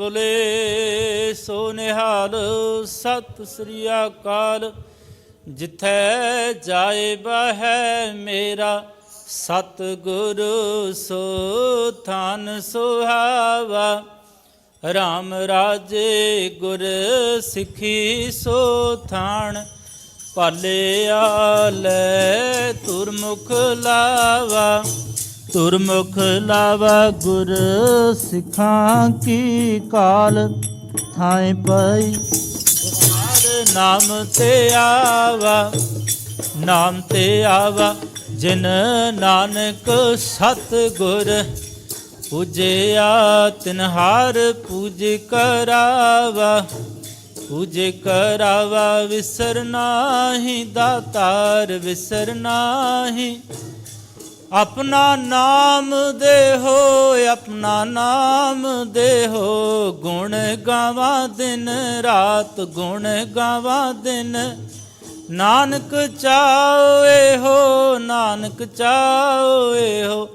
ਬੁਲੇ ਸੋ ਨਿਹਾਲ ਸਤਿ ਸ੍ਰੀ ਅਕਾਲ। ਜਿੱਥੈ ਜਾਏ ਬਹਿ ਮੇਰਾ ਸਤ ਗੁਰੂ ਸੋ ਥਾਨ ਸੁਹਾਵਾ। RAM ਰਾਜੇ ਗੁਰ ਸਿੱਖੀ, ਸੋ ਥਾਨ ਪਾਲਿਆ ਲੈ ਤੁਰਮੁਖ ਲਾਵਾ। ਤੁਰਮੁਖ ਲਾਵਾ ਗੁਰ ਸਿੱਖਾਂ ਕੀ ਕਾਲ? ਥਾਏ ਪਈ ਹਰ ਨਾਮ ਤੇ ਆਵਾ, ਨਾਮ ਤੇ ਆਵਾ ਜਿਨ ਨਾਨਕ ਸਤ ਗੁਰ ਪੂਜਿਆ, ਤਿਨਹਾਰ ਪੂਜ ਕਰਾਵਾ ਪੂਜ ਕਰਾਵਾ ਵਿਸਰ ਨਾਹੀ, ਦਾਤਾਰ ਵਿਸਰ ਆਪਣਾ ਨਾਮ ਦੇਹੋ ਆਪਣਾ ਨਾਮ ਦੇਹੋ ਗੁਣ ਗਾਵਾਂ ਦਿਨ, ਰਾਤ ਗੁਣ ਗਾਵਾਂ ਦਿਨ। ਨਾਨਕ ਚਾਹੋ ਹੋ, ਨਾਨਕ ਚਾਹੋ ਹੋ।